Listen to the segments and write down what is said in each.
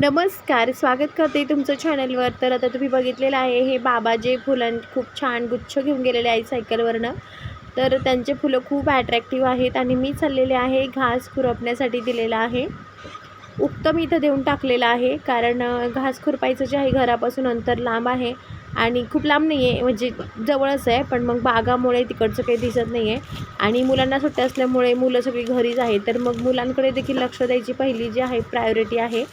नमस्कार स्वागत करते तुमचं चॅनलवर तर आता तुम्ही बघितलेलं आहे हे बाबा जे फुलां खूप छान गुच्छ घेऊन गेलेले आहे सायकलवरनं. तर त्यांचे फुलं खूप ॲट्रॅक्टिव्ह आहेत आणि मी चाललेले आहे घास खुरपण्यासाठी दिलेलं आहे. उत्तम इथं देऊन टाकलेलं आहे कारण घास खुरपायचं जे आहे घरापासून अंतर लांब आहे. आणि खूप लांब नाही आहे म्हणजे जवळच आहे पण मग बागामुळे तिकडचं काही दिसत नाही आहे आणि मुलांना सुट्ट्या असल्यामुळे मुलं सगळी घरीच आहेत. तर मग मुलांकडे देखील लक्ष द्यायची पहिली जी आहे प्रायोरिटी आहे.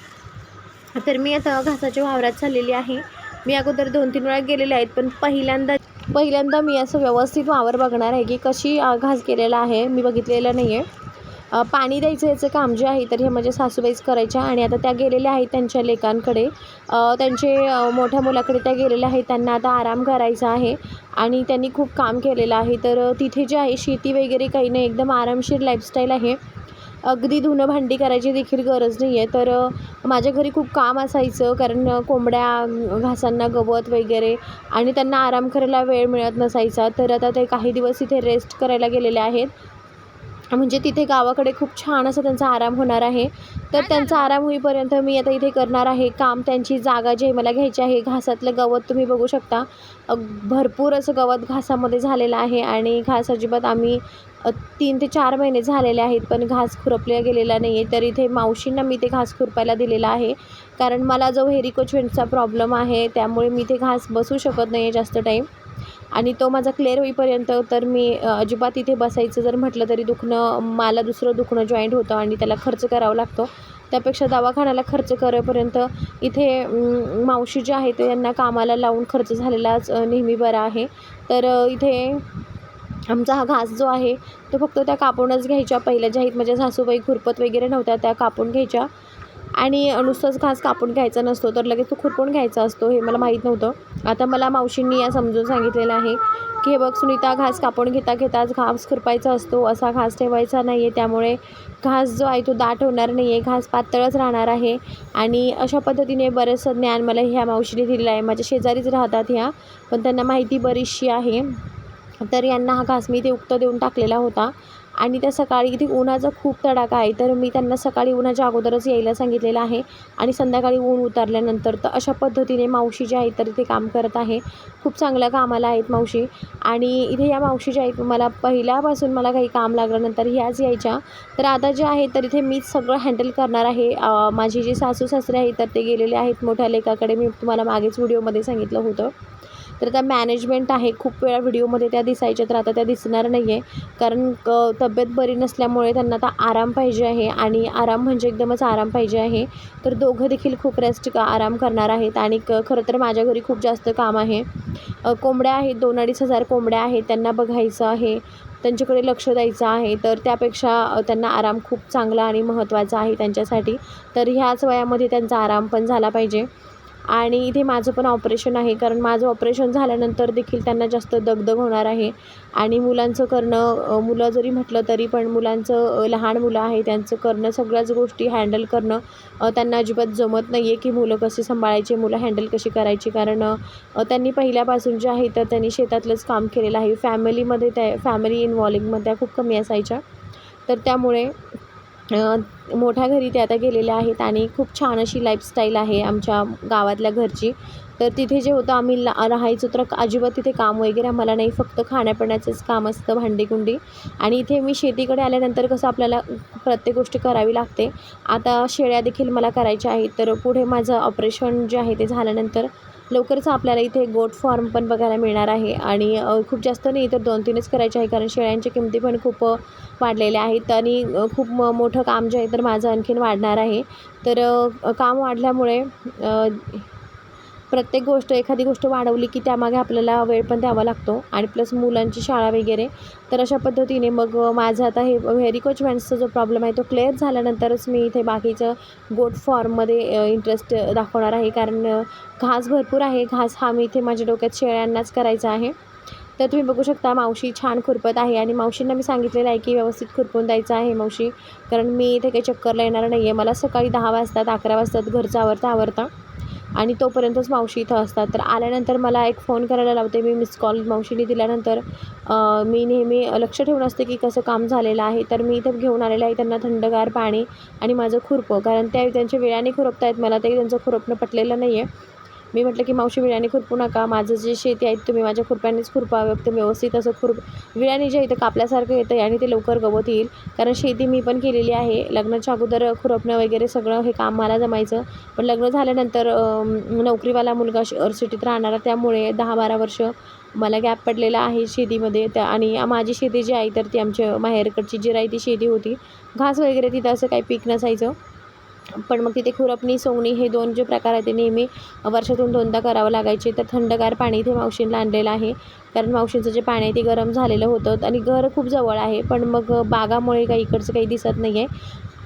तर मी आता घासाच्या वावरात चाललेली आहे. मी अगोदर दोन तीन वेळा गेलेले आहेत पण पहिल्यांदा पहिल्यांदा मी असं व्यवस्थित वावर बघणार आहे की कशी घास केलेला आहे. मी बघितलेलं नाही आहे पाणी द्यायचं याचं काम जे आहे तर हे माझ्या सासूबाईच करायच्या आणि आता त्या गेलेल्या आहेत त्यांच्या लेकांकडे. त्यांचे मोठ्या मुलाकडे त्या गेलेल्या आहेत. त्यांना आता आराम करायचा आहे आणि त्यांनी खूप काम केलेलं आहे. तर तिथे जे आहे शेती वगैरे काही नाही. एकदम आरामशीर लाईफस्टाईल आहे. अगदी धुणं भांडी करायची देखील गरज नाही आहे तर माझ्या घरी खूप काम असायचं कारण कोंबड्या घासांना गवत वगैरे आणि त्यांना आराम करायला वेळ मिळत नसायचा. तर आता ते काही दिवस इथे रेस्ट करायला गेलेले आहेत. म्हणजे तिथे गावाकडे खूप छान असा त्यांचा आराम होणार आहे. तर त्यांचा आराम होईपर्यंत मी आता इथे करणार आहे काम. त्यांची जागा जी मला घ्यायची आहे घासातलं गवत तुम्ही बघू शकता. भरपूर असं गवत घासामध्ये झालेलं आहे आणि घास अजिबात आम्ही तीन ते चार महिने झालेले आहेत पण घास खुरपल्या गेलेला नाही आहे तर इथे मावशींना मी ते घास खुरपायला दिलेला आहे. कारण मला जो हेरिकोचवेंटचा प्रॉब्लेम आहे त्यामुळे मी ते घास बसू शकत नाही आहे जास्त टाईम. आणि तो माझा क्लिअर होईपर्यंत तर मी अजिबात इथे बसायचं जर म्हटलं तरी दुखणं मला दुसरं दुखणं जॉईंट होतं आणि त्याला खर्च करावा लागतो. त्यापेक्षा दवाखान्याला खर्च करेपर्यंत इथे मावशी जे आहे ते यांना कामाला लावून खर्च झालेलाच नेहमी बरा आहे. तर इथे आमचा हा घास जो आहे तो फक्त त्या कापूनच घ्यायच्या. पहिल्या ज्या आहेत माझ्या सासूबाई खुरपत वगैरे नव्हत्या त्या कापून घ्यायच्या. आणि नुसतंच घास कापून घ्यायचा नसतो तर लगेच तो खुरपून घ्यायचा असतो हे मला माहीत नव्हतं. आता मला मावशींनी या समजून सांगितलेलं आहे की हे बघ सुनीता घास कापून घेता घेताच घास खुरपायचा असतो असा घास ठेवायचा नाही आहे त्यामुळे घास जो आहे तो दाट होणार नाही आहे घास पातळच राहणार आहे. आणि अशा पद्धतीने बरंचसं ज्ञान मला ह्या मावशीने दिलेलं आहे. माझ्या शेजारीच राहतात ह्या पण त्यांना माहिती बरीचशी आहे. तर यांना हा घास मी ते उक्त देऊन टाकलेला होता. आणि त्या सकाळी इथे उन्हाचा खूप तडाखा आहे. तर मी त्यांना सकाळी उन्हाच्या अगोदरच यायला सांगितलेलं आहे. आणि संध्याकाळी ऊन उतरल्यानंतर तर अशा पद्धतीने मावशी जे आहेत तर इथे काम करत आहे. खूप चांगल्या कामाला आहेत मावशी. आणि इथे या मावशी ज्या आहेत मला पहिल्यापासून मला काही काम लागल्यानंतर ह्याच यायच्या. तर आता जे आहे तर इथे मीच सगळं हँडल करणार आहे. माझी जी सासू सासरे आहेत तर ते गेलेले आहेत. मोठ्या लेखाकडे मी तुम्हाला मागेच व्हिडिओमध्ये सांगितलं होतं. तर त्या मॅनेजमेंट आहे खूप वेळा व्हिडिओमध्ये त्या दिसायच्या तर आता त्या दिसणार नाही आहे कारण क तब्येत बरी नसल्यामुळे त्यांना आता आराम पाहिजे आहे आणि आराम म्हणजे एकदमच आराम पाहिजे आहे. तर दोघं देखील खूप रेस्ट का आराम करणार आहेत आणि क खरं तर माझ्या घरी खूप जास्त काम आहे. कोंबड्या आहेत दोन अडीच हजार कोंबड्या आहेत त्यांना बघायचं आहे त्यांच्याकडे लक्ष द्यायचं आहे तर त्यापेक्षा त्यांना आराम खूप चांगला आणि महत्त्वाचा आहे त्यांच्यासाठी. तर ह्याच वयामध्ये त्यांचा आराम पण झाला पाहिजे. आणि इथे माझं पण ऑपरेशन आहे. कारण माझं ऑपरेशन झाल्यानंतर देखील त्यांना जास्त दगदग होणार आहे. आणि मुलांचं करणं मुलं जरी म्हटलं तरी पण मुलांचं लहान मुलं आहे त्यांचं करणं सगळ्याच गोष्टी हँडल करणं त्यांना अजिबात जमत नाही आहे की मुलं कशी सांभाळायची मुलं हँडल कशी करायची. कारण त्यांनी पहिल्यापासून जे आहे तर त्यांनी शेतातलंच काम केलेलं आहे. फॅमिलीमध्ये त्या फॅमिली इन्व्हॉल्विंगमध्ये त्या खूप कमी असायच्या. तर त्यामुळे मोठ्या घरी ते आता गेलेल्या आहेत आणि खूप छान अशी लाईफस्टाईल आहे आमच्या गावातल्या घरची. तर तिथे जे होतं आम्ही ला राहायचो तर अजिबात तिथे काम वगैरे आम्हाला नाही फक्त खाण्यापिण्याचंच काम असतं भांडीकुंडी. आणि इथे मी शेतीकडे आल्यानंतर कसं आपल्याला प्रत्येक गोष्ट करावी लागते. आता शेळ्या देखील मला करायच्या आहेत तर पुढे माझं ऑपरेशन जे आहे ते झाल्यानंतर लवकरच आपल्याला इथे गोट फॉर्म पण बघायला मिळणार आहे. आणि खूप जास्त नाही तर दोन तीनच करायचे आहे कारण शेळ्यांच्या किमती पण खूप वाढलेल्या आहेत. आणि खूप म मोठं काम जे आहे तर माझं आणखीन वाढणार आहे. तर काम वाढल्यामुळे प्रत्येक गोष्ट एखादी गोष्ट वाढवली की त्यामागे आपल्याला वेळ पण द्यावा लागतो. आणि प्लस मुलांची शाळा वगैरे. तर अशा पद्धतीने मग माझं आता हे व्हेरी कोचमेंट्सचा जो प्रॉब्लेम आहे तो क्लिअर झाल्यानंतरच मी इथे बाकीचं गोट फॉर्ममध्ये इंटरेस्ट दाखवणार आहे. कारण घास भरपूर आहे. घास हा मी इथे माझ्या डोक्यात शेळ्यांनाच करायचा आहे. तर तुम्ही बघू शकता मावशी छान खुरपत आहे आणि मावशींना मी सांगितलेलं आहे की व्यवस्थित खुरपून द्यायचं आहे मावशी. कारण मी इथे काही चक्करला येणार नाही आहे मला सकाळी दहा वाजतात अकरा वाजतात घरचं आवरता आवरता. आणि तोपर्यंतच मावशी इथं असतात. तर आल्यानंतर मला एक फोन करायला लावते. मी मिस कॉल मावशीने दिल्यानंतर मी नेहमी लक्ष ठेवून असते की कसं काम झालेलं आहे. तर मी इथं घेऊन आलेलं आहे त्यांना थंडगार पाणी आणि माझं खुरपं. कारण त्या त्यांच्या वेळाने खुरपतायत. मला ते त्यांचं खुरपणं पटलेलं नाही आहे मी म्हटलं की मावशी विळ्याने खुरपू नका. माझं जे शेती आहे तुम्ही माझ्या खुरप्यानेच खुरपावं एकदम व्यवस्थित असं खुरप विळ्याने जे इथं कापल्यासारखं येतं आहे आणि ते लवकर गवत येईल. कारण शेती मी पण केलेली आहे. लग्नाच्या अगोदर खुरपणं वगैरे सगळं हे काम मला जमायचं. पण लग्न झाल्यानंतर नोकरीवाला मुलगा शहर सिटीत राहणारा. त्यामुळे दहा बारा वर्ष मला गॅप पडलेला आहे शेतीमध्ये. त्या आणि माझी शेती जी आहे तर ती आमच्या माहेरकडची जी राही ती शेती होती. घास वगैरे तिथं असं काही पीक नसायचं. पण मग तिथे खुरपणी सोंगणी हे दोन जे प्रकार आहेत ते नेहमी वर्षातून दोनदा करावं लागायचे. तर थंडगार पाणी इथे मावशींना आणलेलं आहे. कारण मावशींचं जे पाणी आहे ते गरम झालेलं होतं आणि घर खूप जवळ आहे. पण मग बागामुळे काही इकडचं काही दिसत नाही आहे.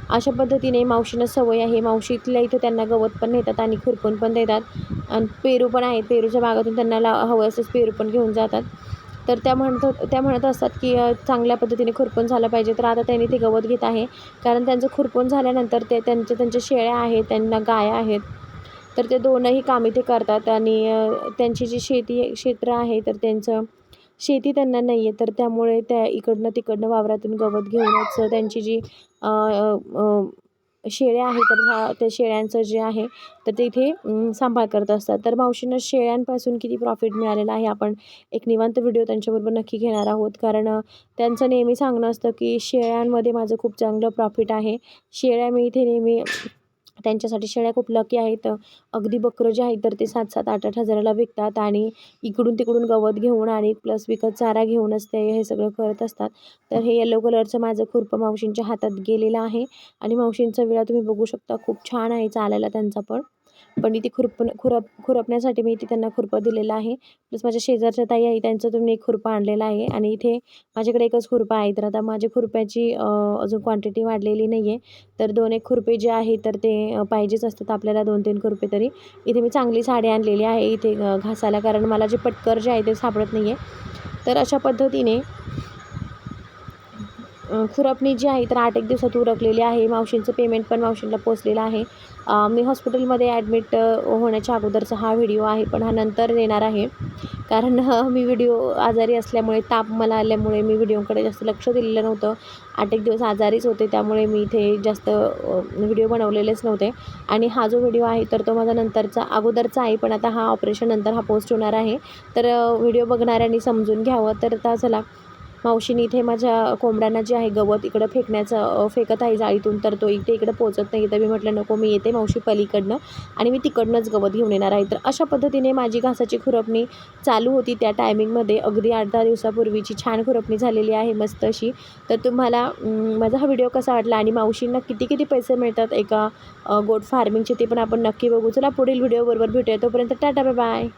अशा पद्धतीने मावशींना सवय आहे. मावशी इथल्या इथं त्यांना गवत पण नेतात आणि खुरपून पण देतात. आणि पेरू पण आहेत. पेरूच्या बागातून त्यांना ला हवं असंच पेरू पण घेऊन जातात. तर त्या म्हणत त्या म्हणत असतात की चांगल्या पद्धतीने खुरपून झालं पाहिजे. तर आता त्यांनी ते गवत घेत आहे. कारण त्यांचं खुरपून झाल्यानंतर ते त्यांच्या त्यांच्या शेळ्या आहेत त्यांना गाया आहेत. तर ते दोनही कामे ते करतात आणि त्यांची जी शेती क्षेत्र आहे तर त्यांचं शेती त्यांना नाही आहे. तर त्यामुळे त्या इकडनं तिकडनं वावरातून गवत घेऊनच त्यांची जी शेळ्या आहे तर ह्या त्या शेळ्यांचं जे आहे तर ते इथे सांभाळ करत असतात. तर मावशींना शेळ्यांपासून किती प्रॉफिट मिळालेलं आहे आपण एक निवांत व्हिडिओ त्यांच्याबरोबर नक्की घेणार आहोत. कारण त्यांचं नेहमी सांगणं असतं की शेळ्यांमध्ये माझं खूप चांगलं प्रॉफिट आहे. शेळ्या मी इथे नेहमी त्यांच्यासाठी शेळ्या खूप लकी आहेत. अगदी बकरं जे आहेत तर ते सात सात आठ आठ हजाराला विकतात आणि इकडून तिकडून गवत घेऊन आणि प्लस विकत चारा घेऊनच ते हे सगळं करत असतात. तर हे येलो कलरचं माझं खुरपं मावशींच्या हातात गेलेलं आहे आणि मावशींचा विळा तुम्ही बघू शकता खूप छान आहे चालायला त्यांचा पण. पण इथे खुरपण खुरप खुरपण्यासाठी मी इथे त्यांना खुरपं दिलेलं आहे. प्लस माझ्या शेजारच्या ताई आहे त्यांचं तुम्ही एक खुरपं आणलेलं आहे. आणि इथे माझ्याकडे एकच खुरपं आहे. तर आता माझ्या खुरप्याची अजून क्वांटिटी वाढलेली नाही आहे तर दोन एक खुरपे जे आहे तर ते पाहिजेच असतात आपल्याला दोन तीन खुरपे तरी. इथे मी चांगली साडी आणलेली आहे. इथे घासायला कारण मला जे पटकर जे आहे ते सापडत नाही आहे तर अशा पद्धतीने खुरपणी जी आहे तर आठ एक दिवसात उरकलेली आहे. मावशींचं पेमेंट पण मावशींना पोचलेलं आहे. मी हॉस्पिटलमध्ये ॲडमिट होण्याच्या अगोदरचा हा व्हिडिओ आहे पण हा नंतर येणार आहे. कारण मी व्हिडिओ आजारी असल्यामुळे ताप मला आल्यामुळे मी व्हिडिओकडे जास्त लक्ष दिलेलं नव्हतं. आठ एक दिवस आजारीच होते त्यामुळे मी इथे जास्त व्हिडिओ बनवलेलेच नव्हते. आणि हा जो व्हिडिओ आहे तर तो माझा नंतरचा अगोदरचा आहे पण आता हा ऑपरेशन नंतर हा पोस्ट होणार आहे. तर व्हिडिओ बघणाऱ्यांनी समजून घ्यावं. तर आता चला मावशीने इथे माझ्या कोंबड्यांना जे आहे गवत इकडं फेकण्याचं फेकत आहे जाळीतून तर तो इथे इकडं पोचत नाही. तर मी म्हटलं नको मी येते मावशी पलीकडनं आणि मी तिकडनंच गवत घेऊन येणार आहे. तर अशा पद्धतीने माझी घासाची खुरपणी चालू होती. त्या टायमिंगमध्ये अगदी आठ दहा दिवसापूर्वीची छान खुरपणी झालेली आहे मस्त अशी. तर तुम्हाला माझा हा व्हिडिओ कसा वाटला आणि मावशींना किती किती पैसे मिळतात एका गोट फार्मिंगचे ते पण आपण नक्की बघू. चला पुढील व्हिडिओबरोबर भेटूया. तोपर्यंत टाटा बाय बाय